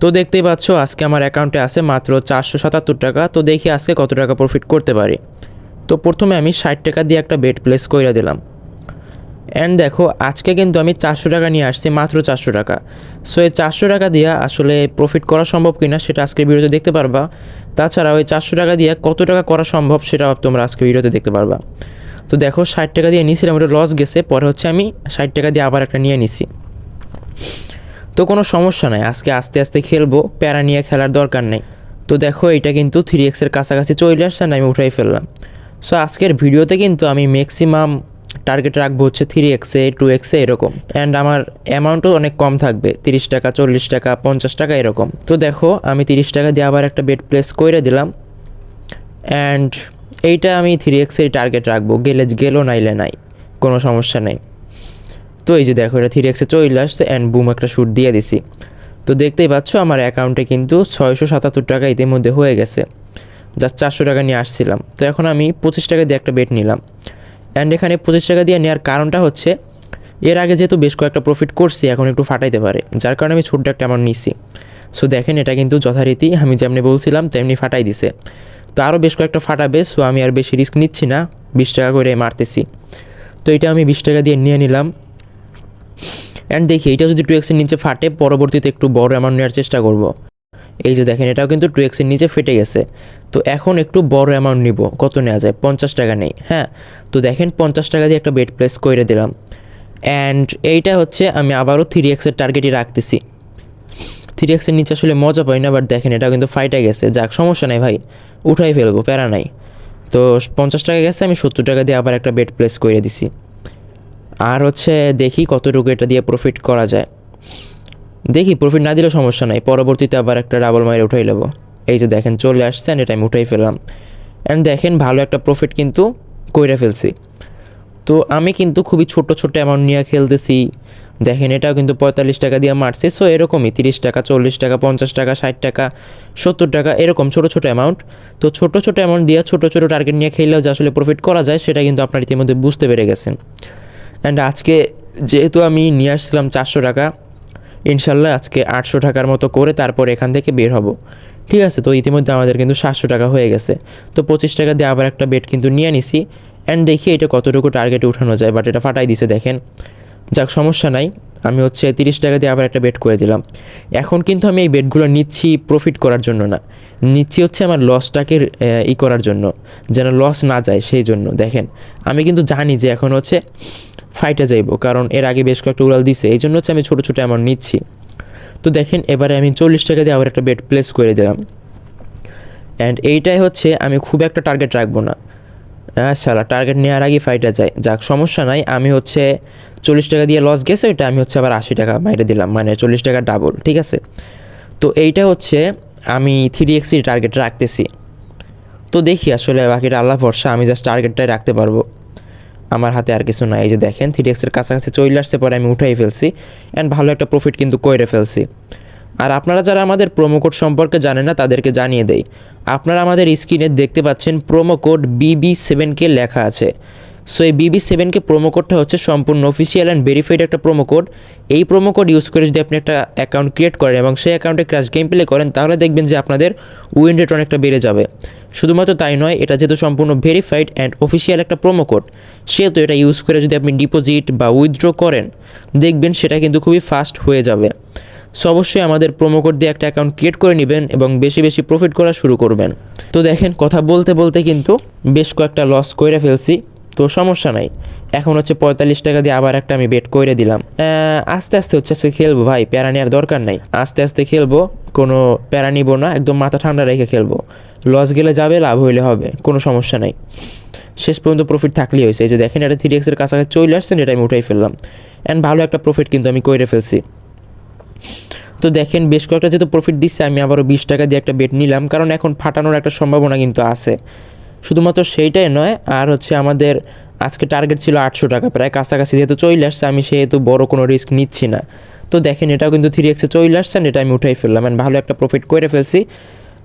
তো দেখতেই পাচ্ছ, আজকে আমার অ্যাকাউন্টে আছে মাত্র চারশো সাতাত্তর টাকা। তো দেখি আজকে কত টাকা প্রফিট করতে পারি। তো প্রথমে আমি ষাট টাকা দিয়ে একটা বেড প্লেস করে দিলাম। অ্যান্ড দেখো, আজকে কিন্তু আমি চারশো টাকা নিয়ে আসছি, মাত্র চারশো টাকা। সো এই চারশো টাকা দিয়ে আসলে প্রফিট করা সম্ভব কিনা সেটা আজকের ভিডিওতে দেখতে পারবা। তাছাড়া ওই চারশো টাকা দিয়ে কত টাকা করা সম্ভব সেটাও তোমরা আজকে ভিডিওতে দেখতে পারবা। তো দেখো, ষাট টাকা দিয়ে নিয়েছিলাম, ওটা লস গেছে, পরে হচ্ছে আমি ষাট টাকা দিয়ে আবার একটা নিয়ে নিছি। তো কোনো সমস্যা নাই, আজকে আস্তে আস্তে খেলব, প্যারা নিয়ে খেলার দরকার নেই। তো দেখো, এটা কিন্তু থ্রি এক্সের কাছাকাছি চলে আসছে না, আমি উঠাই ফেললাম। সো আজকের ভিডিওতে কিন্তু আমি ম্যাক্সিমাম টার্গেট রাখব হচ্ছে থ্রি এক্সে টু এক্সে এরকম। অ্যান্ড আমার অ্যামাউন্টও অনেক কম থাকবে, তিরিশ টাকা, চল্লিশ টাকা, পঞ্চাশ টাকা এরকম। তো দেখো, আমি তিরিশ টাকা দিয়ে আবার একটা বেড প্লেস করে দিলাম। অ্যান্ড এইটা আমি থ্রি এক্সের টার্গেট রাখব, গেলে, গেলো, নাইলে নাই, কোনো সমস্যা নেই। তো এই যে দেখো, এটা থ্রি এক্সে চলে আসছে অ্যান্ড বুম একটা শ্যুট দিয়ে দিছি। তো দেখতেই পাচ্ছ আমার অ্যাকাউন্টে কিন্তু ছয়শো সাতাত্তর টাকা ইতিমধ্যে হয়ে গেছে। যা চারশো টাকা নিয়ে আসছিলাম। তো এখন আমি পঁচিশ টাকা দিয়ে একটা বেট নিলাম। অ্যান্ড এখানে পঁচিশ টাকা দিয়ে নেওয়ার কারণটা হচ্ছে, এর আগে যেহেতু বেশ কয়েকটা প্রফিট করছি, এখন একটু ফাটাইতে পারে। যার কারণে আমি ছোট্ট একটা অ্যামাউন্ট নিছি। সো দেখেন, এটা কিন্তু যথারীতি, আমি যেমনি বলছিলাম, তেমনি ফাটাই দিছে। তো আরও বেশ কয়েকটা ফাটাবে সো আমি আর বেশি রিস্ক নিচ্ছি না। বিশ টাকা করে মারতেছি। তো এটা আমি বিশ টাকা দিয়ে নিয়ে নিলাম। অ্যান্ড দেখি এটা যদি টু এক্সের নিচে ফাটে, পরবর্তীতে একটু বড় অ্যামাউন্ট নেওয়ার চেষ্টা করব। এই যে দেখেন, এটাও কিন্তু টু এক্সের নিচে ফেটে গেছে। তো এখন একটু বড় অ্যামাউন্ট নিব, কত নেওয়া যায়? পঞ্চাশ টাকা নেই হ্যাঁ? তো দেখেন, পঞ্চাশ টাকা দিয়ে একটা বেড প্লেস করে দিলাম। অ্যান্ড এইটা হচ্ছে, আমি আবারও থ্রি এক্সের টার্গেটই রাখতেছি। থ্রি এক্সের নিচে আসলে মজা পাই না বাট দেখেন এটা কিন্তু ফাইটে গেছে। যাক, সমস্যা নাই ভাই, উঠাই ফেলব, প্যারা নাই। তো পঞ্চাশ টাকা গেছে, আমি সত্তর টাকা দিয়ে আবার একটা বেড প্লেস করে দিছি। আর হচ্ছে দেখি কতটুকু এটা দিয়ে প্রফিট করা যায়। দেখি প্রফিট না দিলেও সমস্যা নাই, পরবর্তীতে আবার একটা ডাবল মাইরে উঠাই নেব। এই যে দেখেন চলে আসছে এটা আমি উঠাই ফেললাম। অ্যান্ড দেখেন ভালো একটা প্রফিট কিন্তু কইরা ফেলছি। তো আমি কিন্তু খুবই ছোট ছোট অ্যামাউন্ট নিয়ে খেলতেছি। দেখেন এটাও কিন্তু পঁয়তাল্লিশ টাকা দিয়ে মারছে সো এরকমই তিরিশ টাকা, চল্লিশ টাকা, পঞ্চাশ টাকা, ষাট টাকা, সত্তর টাকা, এরকম ছোট ছোট অ্যামাউন্ট তো ছোট ছোট অ্যামাউন্ট দিয়ে ছোট ছোট টার্গেট নিয়ে খেললেও যে আসলে প্রফিট করা যায়, সেটা কিন্তু আপনার ইতিমধ্যে বুঝতে পেরে গেছেন। অ্যান্ড আজকে যেহেতু আমি নিয়ে আসছিলাম চারশো টাকা, ইনশাল্লাহ আজকে আটশো টাকার মতো করে তারপর এখান থেকে বের হব। ঠিক আছে, তো ইতিমধ্যে আমাদের কিন্তু সাতশো টাকা হয়ে গেছে। তো পঁচিশ টাকা দিয়ে আবার একটা বেড কিন্তু নিয়ে নিছি। অ্যান্ড দেখি এটা কতটুকু টার্গেটে উঠানো যায় বাট এটা ফাটাই দিছে, দেখেন। যাক, সমস্যা নাই। আমি হচ্ছে তিরিশ টাকা দিয়ে আবার একটা বেড করে দিলাম। এখন কিন্তু আমি এই বেডগুলো নিচ্ছি প্রফিট করার জন্য না। নিচ্ছি হচ্ছে আমার লসটাকে ই করার জন্য, যেন লস না যায়, সেই জন্য। দেখেন, আমি কিন্তু জানি যে এখন হচ্ছে ফাইটে যাইব, কারণ এর আগে বেশ কয়েকটা উড়াল দিছে, এই জন্য হচ্ছে আমি ছোটো ছোটো অ্যামাউন্ট নিচ্ছি। তো দেখেন, এবারে আমি চল্লিশ টাকা দিয়ে আবার একটা বেড প্লেস করে দিলাম। অ্যান্ড এইটাই হচ্ছে আমি খুব একটা টার্গেট রাখব না। হ্যাঁ সালা টার্গেট নেওয়ার আগে ফাইটে যায় যাক, সমস্যা নাই, আমি হচ্ছে চল্লিশ টাকা দিয়ে লস গেছে, ওইটা আমি হচ্ছে আবার আশি টাকা বাইরে দিলাম মানে চল্লিশ টাকা ডাবল ঠিক আছে? তো এইটা হচ্ছে আমি থ্রি এক্সি টার্গেট রাখতেছি। তো দেখি আসলে বাকিটা আল্লাহ ভরসা, আমি জাস্ট টার্গেটটাই রাখতে পারব। আমার হাতে আর কিছু নাই। এই যে দেখেন থ্রি এক্সের কাছাকাছি চলে আসছে, পরে আমি উঠাই ফেলছি। অ্যান্ড ভালো একটা প্রফিট কিন্তু করে ফেলছি। আর আপনারা যারা আমাদের প্রোমো কোড সম্পর্কে জানেন না, তাদেরকে জানিয়ে দেই। আপনারা আমাদের স্ক্রিনে দেখতে পাচ্ছেন প্রোমো কোড বিবি সেভেনকে লেখা আছে। সো এই বিবি সেভেনকে প্রোমো কোডটা হচ্ছে সম্পূর্ণ অফিসিয়াল অ্যান্ড ভেরিফাইড একটা প্রোমো কোড এই প্রোমো কোড ইউজ করে যদি আপনি একটা অ্যাকাউন্ট ক্রিয়েট করেন এবং সেই অ্যাকাউন্টে ক্র্যাশ গেম প্লে করেন, তাহলে দেখবেন যে আপনাদের উইন রেট অনেকটা বেড়ে যাবে। শুধুমাত্র তাই নয়, এটা যেহেতু সম্পূর্ণ ভেরিফাইড অ্যান্ড অফিসিয়াল একটা প্রোমো কোড সেহেতু এটা ইউজ করে যদি আপনি ডিপোজিট বা উইথড্র করেন, দেখবেন সেটা কিন্তু খুবই ফাস্ট হয়ে যাবে। সো অবশ্যই আমাদের প্রোমো কোড দিয়ে একটা অ্যাকাউন্ট ক্রিয়েট করে নেবেন এবং বেশি বেশি প্রফিট করা শুরু করবেন। তো দেখেন, কথা বলতে বলতে কিন্তু বেশ কয়েকটা লস করে ফেলছি, তো সমস্যা নাই। এখন হচ্ছে পঁয়তাল্লিশ টাকা দিয়ে আবার একটা আমি বেট করে দিলাম। আস্তে আস্তে হচ্ছে খেলব ভাই, প্যারা নেওয়ার দরকার নাই। আস্তে আস্তে খেলব কোনো প্যারা নিব না, একদম মাথা ঠান্ডা রেখে খেলব। লস গেলে যাবে, লাভ হইলে হবে, কোনো সমস্যা নাই। শেষ পর্যন্ত প্রফিট থাকলেই হয়েছে। এই যে দেখেন, এটা থ্রি এক্সের কাছাকাছি চলে আসছেন এটা আমি উঠাই ফেললাম। অ্যান্ড ভালো একটা প্রফিট কিন্তু আমি করে ফেলছি। তো দেখেন, বেশ কয়েকটা যেহেতু প্রফিট দিচ্ছে, আমি আবারও বিশ টাকা দিয়ে একটা বেট নিলাম। কারণ এখন ফাটানোর একটা সম্ভাবনা কিন্তু আছে। শুধুমাত্র সেইটাই নয়, আর হচ্ছে আমাদের আজকে টার্গেট ছিল আটশো টাকা। প্রায় কাছাকাছি যেহেতু চলে আসছে, আমি সেহেতু বড় কোনো রিস্ক নিচ্ছি না। তো দেখেন, এটাও কিন্তু থ্রি এক্সে চলে আসছেন এটা আমি উঠাই ফেললাম and ভালো একটা প্রফিট করে ফেলছি।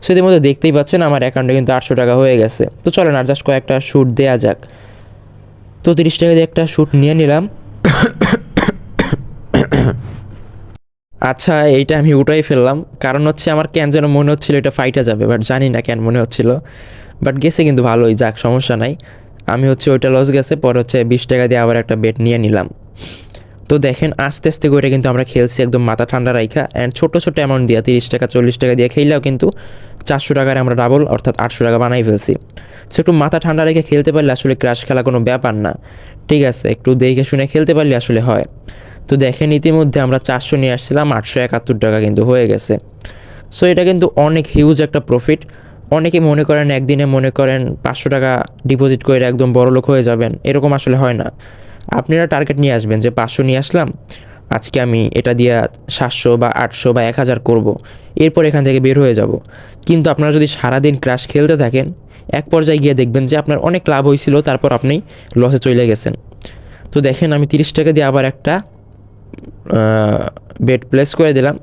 সেদের মধ্যে দেখতেই পাচ্ছেন আমার অ্যাকাউন্টে কিন্তু আটশো টাকা হয়ে গেছে। তো চলেন, আর জাস্ট কয়েকটা শ্যুট দেওয়া যাক। তো তিরিশ টাকা দিয়ে একটা শ্যুট নিয়ে নিলাম। আচ্ছা এইটা আমি উঠাই ফেললাম। কারণ হচ্ছে আমার কেন যেন মনে হচ্ছিল এটা ফাইটা যাবে বাট জানি না কেন মনে হচ্ছিল। বাট গেছে কিন্তু ভালোই, যাক, সমস্যা নাই। আমি হচ্ছে ওইটা লস গেছে, পর হচ্ছে বিশ টাকা দিয়ে আবার একটা বেট নিয়ে নিলাম। তো দেখেন, আস্তে আস্তে করে কিন্তু আমরা খেলছি একদম মাথা ঠান্ডা রাইখা। অ্যান্ড ছোটো ছোটো অ্যামাউন্ট দিয়ে, তিরিশ টাকা, চল্লিশ টাকা দিয়ে খেললেও কিন্তু চারশো টাকার আমরা ডাবল অর্থাৎ আটশো টাকা বানাই ফেলছি। সো একটু মাথা ঠান্ডা রেখে খেলতে পারলে আসলে ক্রাশ খেলা কোনো ব্যাপার না। ঠিক আছে, একটু দেখে শুনে খেলতে পারলে আসলে হয়। তো দেখেন, ইতিমধ্যে আমরা চারশো নিয়ে আসছিলাম, আটশো একাত্তর টাকা কিন্তু হয়ে গেছে। সো এটা কিন্তু অনেক হিউজ একটা প্রফিট অনেকে মনে করেন, একদিনে মনে করেন পাঁচশো টাকা ডিপোজিট করে একদম বড় লোক হয়ে যাবেন। এরকম আসলে হয় না। আপনারা টার্গেট নিয়ে আসবেন যে পাঁচশো নিয়ে আসলাম, আজকে আমি এটা দিয়ে সাতশো বা আটশো বা এক হাজার করব, এরপর এখান থেকে বের হয়ে যাব। কিন্তু আপনারা যদি সারাদিন ক্রাশ খেলতে থাকেন, এক পর্যায়ে গিয়ে দেখবেন যে আপনার অনেক লাভ হয়েছিল, তারপর আপনি লসে চলে গেছেন। তো দেখেন আমি তিরিশ টাকা দিয়ে আবার একটা বেড প্লেস করে দিলাম।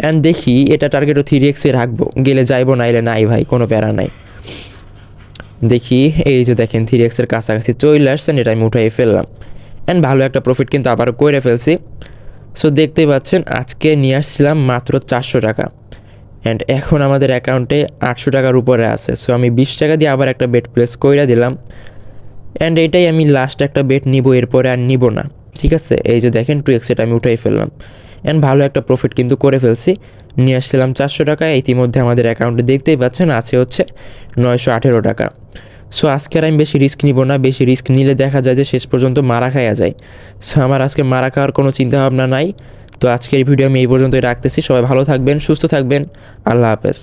অ্যান্ড দেখি এটা টার্গেটও থ্রি এক্সে রাখব, গেলে যাইবো নাইলে নাই ভাই, কোনো প্যারা নাই। দেখি, এই যে দেখেন থ্রি এক্সের কাছাকাছি চলে আসছেন, এটা আমি উঠাই ফেললাম। অ্যান্ড ভালো একটা প্রফিট কিন্তু আবারও করে ফেলছি। সো দেখতেই পাচ্ছেন, আজকে নিয়ে আসছিলাম মাত্র চারশো টাকা। অ্যান্ড এখন আমাদের অ্যাকাউন্টে আটশো টাকার উপরে আছে। সো আমি বিশ টাকা দিয়ে আবার একটা বেড প্লেস কইরা দিলাম। অ্যান্ড এটাই আমি লাস্ট একটা বেট নিব, এরপরে আর নিব না। ঠিক আছে? এই যে দেখেন টু এক্স এটা আমি উঠাই ফেললাম। অ্যান্ড ভালো একটা প্রফিট কিন্তু করে ফেলছি। নিয়ে আসছিলাম চারশো টাকা ইতিমধ্যে আমাদের অ্যাকাউন্টে দেখতেই পাচ্ছেন, আছে হচ্ছে নয়শো আঠেরো টাকা। সো আজকে আর আমি বেশি রিস্ক নিব না, বেশি রিস্ক নিলে দেখা যায় যে শেষ পর্যন্ত মারা খাইয়া যায়। সো আমার আজকে মারা খাওয়ার কোনো চিন্তাভাবনা নাই। তো আজকের ভিডিও আমি এই পর্যন্তই রাখতেছি। সবাই ভালো থাকবেন, সুস্থ থাকবেন। আল্লাহ হাফেজ।